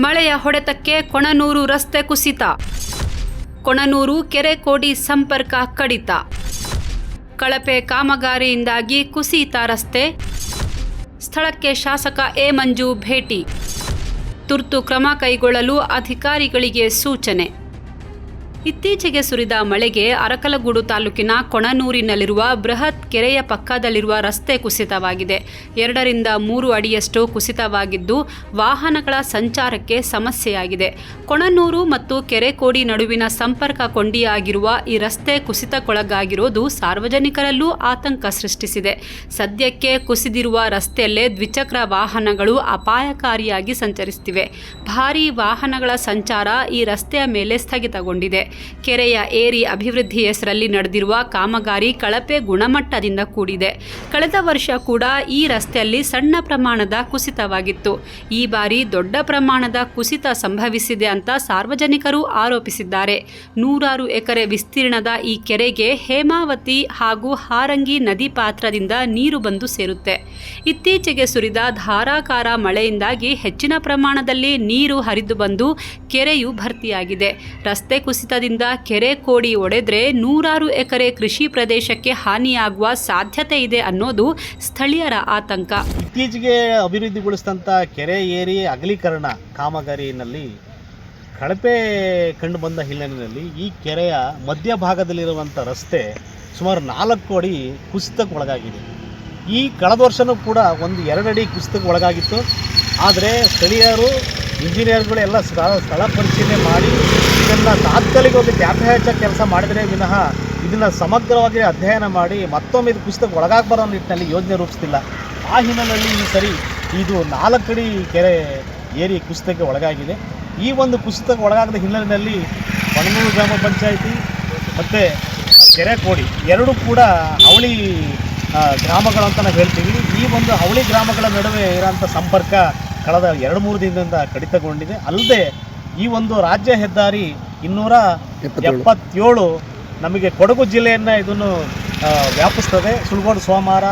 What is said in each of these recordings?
ಮಳೆಯ ಹೊಡೆತಕ್ಕೆ ಕೊಣನೂರು ರಸ್ತೆ ಕುಸಿತ. ಕೊಣನೂರು ಕೆರೆ ಕೋಡಿ ಸಂಪರ್ಕ ಕಡಿತ. ಕಳಪೆ ಕಾಮಗಾರಿಯಿಂದಾಗಿ ಕುಸಿತ ರಸ್ತೆ. ಸ್ಥಳಕ್ಕೆ ಶಾಸಕ ಎ ಮಂಜು ಭೇಟಿ. ತುರ್ತು ಕ್ರಮ ಕೈಗೊಳ್ಳಲು ಅಧಿಕಾರಿಗಳಿಗೆ ಸೂಚನೆ. ಇತ್ತೀಚೆಗೆ ಸುರಿದ ಮಳೆಗೆ ಅರಕಲಗೂಡು ತಾಲೂಕಿನ ಕೊಣನೂರಿನಲ್ಲಿರುವ ಬೃಹತ್ ಕೆರೆಯ ಪಕ್ಕದಲ್ಲಿರುವ ರಸ್ತೆ ಕುಸಿತವಾಗಿದೆ. ಎರಡರಿಂದ ಮೂರು ಅಡಿಯಷ್ಟು ಕುಸಿತವಾಗಿದ್ದು ವಾಹನಗಳ ಸಂಚಾರಕ್ಕೆ ಸಮಸ್ಯೆಯಾಗಿದೆ. ಕೊಣನೂರು ಮತ್ತು ಕೆರೆಕೋಡಿ ನಡುವಿನ ಸಂಪರ್ಕ ಕೊಂಡಿಯಾಗಿರುವ ಈ ರಸ್ತೆ ಕುಸಿತಕ್ಕೊಳಗಾಗಿರೋದು ಸಾರ್ವಜನಿಕರಲ್ಲೂ ಆತಂಕ ಸೃಷ್ಟಿಸಿದೆ. ಸದ್ಯಕ್ಕೆ ಕುಸಿದಿರುವ ರಸ್ತೆಯಲ್ಲೇ ದ್ವಿಚಕ್ರ ವಾಹನಗಳು ಅಪಾಯಕಾರಿಯಾಗಿ ಸಂಚರಿಸುತ್ತಿವೆ. ಭಾರೀ ವಾಹನಗಳ ಸಂಚಾರ ಈ ರಸ್ತೆಯ ಮೇಲೆ ಸ್ಥಗಿತಗೊಂಡಿದೆ. ಕೆರೆಯ ಏರಿ ಅಭಿವೃದ್ಧಿ ಹೆಸರಲ್ಲಿ ನಡೆದಿರುವ ಕಾಮಗಾರಿ ಕಳಪೆ ಗುಣಮಟ್ಟದಿಂದ ಕೂಡಿದೆ. ಕಳೆದ ವರ್ಷ ಕೂಡ ಈ ರಸ್ತೆಯಲ್ಲಿ ಸಣ್ಣ ಪ್ರಮಾಣದ ಕುಸಿತವಾಗಿತ್ತು. ಈ ಬಾರಿ ದೊಡ್ಡ ಪ್ರಮಾಣದ ಕುಸಿತ ಸಂಭವಿಸಿದೆ ಅಂತ ಸಾರ್ವಜನಿಕರು ಆರೋಪಿಸಿದ್ದಾರೆ. ನೂರಾರು ಎಕರೆ ವಿಸ್ತೀರ್ಣದ ಈ ಕೆರೆಗೆ ಹೇಮಾವತಿ ಹಾಗೂ ಹಾರಂಗಿ ನದಿ ಪಾತ್ರದಿಂದ ನೀರು ಬಂದು ಸೇರುತ್ತೆ. ಇತ್ತೀಚೆಗೆ ಸುರಿದ ಧಾರಾಕಾರ ಮಳೆಯಿಂದಾಗಿ ಹೆಚ್ಚಿನ ಪ್ರಮಾಣದಲ್ಲಿ ನೀರು ಹರಿದು ಬಂದು ಕೆರೆಯು ಭರ್ತಿಯಾಗಿದೆ. ರಸ್ತೆ ಕುಸಿತದಿಂದ ಕೆರೆ ಕೋಡಿ ಒಡೆದ್ರೆ ನೂರಾರು ಎಕರೆ ಕೃಷಿ ಪ್ರದೇಶಕ್ಕೆ ಹಾನಿಯಾಗುವ ಸಾಧ್ಯತೆ ಇದೆ ಅನ್ನೋದು ಸ್ಥಳೀಯರ ಆತಂಕ. ಇತ್ತೀಚೆಗೆ ಅಭಿವೃದ್ಧಿಗೊಳಿಸಿದಂಥ ಕೆರೆ ಏರಿ ಅಗಲೀಕರಣ ಕಾಮಗಾರಿನಲ್ಲಿ ಕಳಪೆ ಕಂಡು ಬಂದ ಹಿನ್ನೆಲೆಯಲ್ಲಿ ಈ ಕೆರೆಯ ಮಧ್ಯಭಾಗದಲ್ಲಿರುವಂಥ ರಸ್ತೆ ಸುಮಾರು ನಾಲ್ಕು ಅಡಿ ಕುಸಿತಕ್ಕೆ ಒಳಗಾಗಿದೆ. ಈ ಕಳೆದ ವರ್ಷವೂ ಕೂಡ ಒಂದು ಎರಡು ಅಡಿ ಕುಸಿತಕ್ಕೆ ಒಳಗಾಗಿತ್ತು. ಆದರೆ ಸ್ಥಳೀಯರು ಇಂಜಿನಿಯರ್ಗಳು ಎಲ್ಲ ಸ್ಥಳ ಸ್ಥಳ ಪರಿಶೀಲನೆ ಮಾಡಿ ಇದನ್ನು ತಾತ್ಕಾಲಿಕವಾಗಿ ಒಂದು ಹಚ್ಚೋ ಕೆಲಸ ಮಾಡಿದರೆ ವಿನಃ ಇದನ್ನು ಸಮಗ್ರವಾಗಿ ಅಧ್ಯಯನ ಮಾಡಿ ಮತ್ತೊಮ್ಮೆ ಇದು ಕುಸಿತಕ್ಕೆ ಒಳಗಾಗಬಾರೋ ನಿಟ್ಟಿನಲ್ಲಿ ಯೋಜನೆ ರೂಪಿಸ್ತಿಲ್ಲ. ಆ ಹಿನ್ನೆಲೆಯಲ್ಲಿ ಈ ಸರಿ ಇದು ನಾಲ್ಕಡಿ ಕೆರೆ ಏರಿ ಕುಸಿತಕ್ಕೆ ಒಳಗಾಗಿದೆ. ಈ ಒಂದು ಕುಸಿತಕ್ಕೆ ಒಳಗಾಗದ ಹಿನ್ನೆಲೆಯಲ್ಲಿ ಪಣನೂರು ಗ್ರಾಮ ಪಂಚಾಯಿತಿ ಮತ್ತು ಕೆರೆ ಕೋಡಿ ಎರಡೂ ಕೂಡ ಅವಳಿ ಗ್ರಾಮಗಳು ಅಂತ ನಾವು ಹೇಳ್ತೀವಿ. ಈ ಒಂದು ಅವಳಿ ಗ್ರಾಮಗಳ ನಡುವೆ ಇರೋಂಥ ಸಂಪರ್ಕ ಕಳೆದ ಎರಡು ಮೂರು ದಿನದಿಂದ ಕಡಿತಗೊಂಡಿದೆ. ಅಲ್ಲದೆ ಈ ಒಂದು ರಾಜ್ಯ ಹೆದ್ದಾರಿ ಇನ್ನೂರ ಎಪ್ಪತ್ತೇಳು. ನಮಗೆ ಕೊಡಗು ಜಿಲ್ಲೆಯನ್ನು ಇದನ್ನು ವ್ಯಾಪಿಸ್ತದೆ. ಸುಳ್ಗೋಡು ಸೋಮವಾರ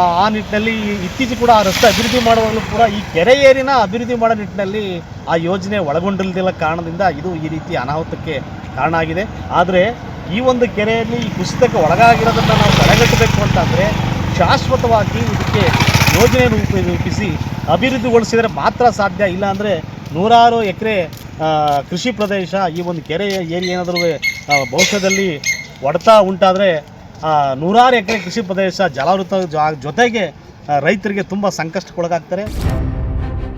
ಆ ನಿಟ್ಟಿನಲ್ಲಿ ಇತ್ತೀಚೆಗೆ ಕೂಡ ಆ ರಸ್ತೆ ಅಭಿವೃದ್ಧಿ ಮಾಡುವಾಗಲೂ ಕೂಡ ಈ ಕೆರೆ ಏರಿನ ಅಭಿವೃದ್ಧಿ ಮಾಡೋ ನಿಟ್ಟಿನಲ್ಲಿ ಆ ಯೋಜನೆ ಒಳಗೊಂಡಿಲ್ಲದಿಲ್ಲ ಕಾರಣದಿಂದ ಇದು ಈ ರೀತಿ ಅನಾಹುತಕ್ಕೆ ಕಾರಣ ಆಗಿದೆ. ಆದರೆ ಈ ಒಂದು ಕೆರೆಯಲ್ಲಿ ಈ ಕುಸಿತಕ್ಕೆ ಒಳಗಾಗಿರೋದನ್ನು ನಾವು ತಡೆಗಟ್ಟಬೇಕು ಅಂತಂದರೆ ಶಾಶ್ವತವಾಗಿ ಇದಕ್ಕೆ ಯೋಜನೆ ರೂಪ ರೂಪಿಸಿ ಅಭಿವೃದ್ಧಿಗೊಳಿಸಿದರೆ ಮಾತ್ರ ಸಾಧ್ಯ. ಇಲ್ಲ ಅಂದರೆ ನೂರಾರು ಎಕರೆ ಕೃಷಿ ಪ್ರದೇಶ ಈ ಒಂದು ಕೆರೆ ಏರಿ ಏನಾದರೂ ಭವಿಷ್ಯದಲ್ಲಿ ಒಡೆತ ಉಂಟಾದರೆ ನೂರಾರು ಎಕರೆ ಕೃಷಿ ಪ್ರದೇಶ ಜಲಾವೃತ ಜೊತೆಗೆ ರೈತರಿಗೆ ತುಂಬ ಸಂಕಷ್ಟಕ್ಕೊಳಗಾಗ್ತಾರೆ.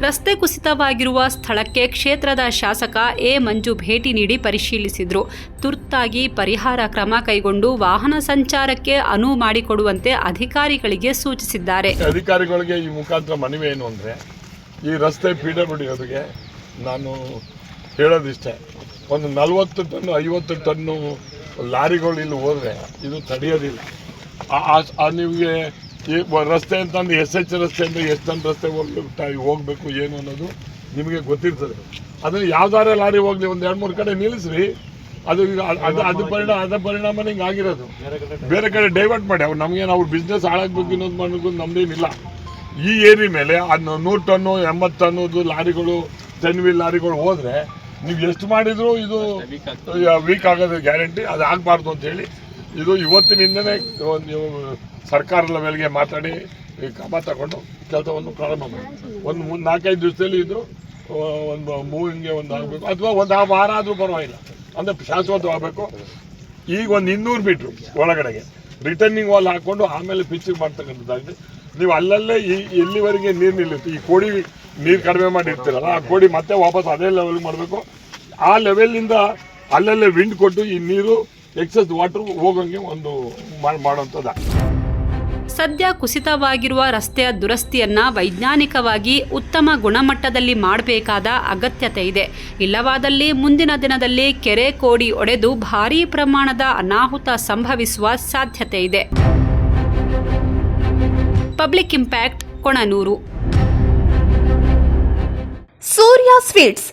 ರಸ್ತೆ ಕುಸಿತವಾಗಿರುವ ಸ್ಥಳಕ್ಕೆ ಕ್ಷೇತ್ರದ ಶಾಸಕ ಎ ಮಂಜು ಭೇಟಿ ನೀಡಿ ಪರಿಶೀಲಿಸಿದರು. ತುರ್ತಾಗಿ ಪರಿಹಾರ ಕ್ರಮ ಕೈಗೊಂಡು ವಾಹನ ಸಂಚಾರಕ್ಕೆ ಅನುವು ಮಾಡಿಕೊಡುವಂತೆ ಅಧಿಕಾರಿಗಳಿಗೆ ಸೂಚಿಸಿದ್ದಾರೆ. ಅಧಿಕಾರಿಗಳಿಗೆ ಈ ಮುಖಾಂತರ ಮನವಿ ಏನು ಅಂದರೆ, ಈ ರಸ್ತೆ ಪಿ ನಾನು ಹೇಳೋದಿಷ್ಟೇ, ಒಂದು ನಲವತ್ತು ಟನ್ನು, ಐವತ್ತು ಟನ್ನು ಲಾರಿಗಳು ಇಲ್ಲಿ ಹೋದರೆ ಇದು ತಡೆಯೋದಿಲ್ಲ. ನಿಮಗೆ ಈ ರಸ್ತೆ ಅಂತಂದು ಎಸ್ ಎಚ್ ರಸ್ತೆ ಅಂದರೆ ಎಷ್ಟು ಟನ್ ರಸ್ತೆ ಹೋಗ್ಬೇಕು ಹೋಗಬೇಕು ಏನು ಅನ್ನೋದು ನಿಮಗೆ ಗೊತ್ತಿರ್ತದೆ. ಅದನ್ನು ಯಾವ್ದಾರ ಲಾರಿ ಹೋಗಲಿ ಒಂದು ಎರಡು ಮೂರು ಕಡೆ ನಿಲ್ಲಿಸ್ರಿ ಅದು ಈಗ ಅದ್- ಅದು ಅದು ಪರಿಣಾಮ ಅದ ಪರಿಣಾಮ ಹಿಂಗೆ ಆಗಿರೋದು. ಬೇರೆ ಕಡೆ ಡೈವರ್ಟ್ ಮಾಡಿ. ಅವ್ರು ನಮಗೇನು ಅವ್ರ ಬಿಸ್ನೆಸ್ ಹಾಳಾಗಬೇಕು ಅನ್ನೋದು ಮಾಡೋದು ನಮ್ದೇನಿಲ್ಲ ಈ ಏರಿ ಮೇಲೆ ಅದು ನೂರು ಟನ್ನು ಎಂಬತ್ತು ಟನ್ನುದು ಲಾರಿಗಳು ಟೆನ್ ವೀಲ್ ಲಾರಿಗಳು ಹೋದರೆ ನೀವು ಎಷ್ಟು ಮಾಡಿದರೂ ಇದು ವೀಕ್ ಆಗೋದು ಗ್ಯಾರಂಟಿ ಅದು ಆಗಬಾರ್ದು ಅಂತೇಳಿ ಇದು ಇವತ್ತಿನಿಂದನೇ ಒಂದು ಸರ್ಕಾರ ಲೆವೆಲ್ಗೆ ಮಾತಾಡಿ ಈ ಕ್ರಮ ತಗೊಂಡು ಕೆಲಸವನ್ನು ಪ್ರಾರಂಭ ಮಾಡಿ. ಒಂದು ಮೂರು ನಾಲ್ಕೈದು ದಿವಸದಲ್ಲಿ ಇದು ಆ, ಒಂದು ಮೂವಿಂಗ್ಗೆ ಒಂದು ಆಗಬೇಕು. ಅಥವಾ ಒಂದು ಆ ವಾರ ಆದರೂ ಪರವಾಗಿಲ್ಲ. ಅಂದರೆ ಶಾಶ್ವತವಾಗಬೇಕು ಈಗ ಒಂದು ಇನ್ನೂರು ಮೀಟ್ರು ಒಳಗಡೆಗೆ. ರಿಟರ್ನಿಂಗ್ ವಾಲ್ ಹಾಕ್ಕೊಂಡು ಆಮೇಲೆ ಪಿಚ್ಚಿಂಗ್ ಮಾಡ್ತಕ್ಕಂಥದ್ದಾಗಿದೆ. ನೀವು ಅಲ್ಲಲ್ಲೇ ಈ ಎಲ್ಲಿವರೆಗೆ ನೀರು ನಿಲ್ಲುತ್ತೆ? ಈ ಕೋಡಿ ನೀರು ಕಡಿಮೆ ಮಾಡಿರ್ತೀರಲ್ಲ ಆ ಕೋಡಿ ಮತ್ತೆ ವಾಪಸ್ ಅದೇ ಲೆವೆಲ್ಗೆ ಮಾಡಬೇಕು. ಆ ಲೆವೆಲಿಂದ ಅಲ್ಲಲ್ಲೇ ವಿಂಡ್ ಕೊಟ್ಟು ಈ ನೀರು ಎಕ್ಸಸ್ ವಾಟರ್ ಹೋಗಂಗೆ ಒಂದು ಮಾಡುವಂಥದ್ದು. ಸದ್ಯ ಕುಸಿತವಾಗಿರುವ ರಸ್ತೆಯ ದುರಸ್ತಿಯನ್ನ ವೈಜ್ಞಾನಿಕವಾಗಿ ಉತ್ತಮ ಗುಣಮಟ್ಟದಲ್ಲಿ ಮಾಡಬೇಕಾದ ಅಗತ್ಯತೆ ಇದೆ. ಇಲ್ಲವಾದಲ್ಲಿ ಮುಂದಿನ ದಿನದಲ್ಲಿ ಕೆರೆ ಕೋಡಿ ಒಡೆದು ಭಾರೀ ಪ್ರಮಾಣದ ಅನಾಹುತ ಸಂಭವಿಸುವ ಸಾಧ್ಯತೆ ಇದೆ. Public impact Konanur. Surya sweets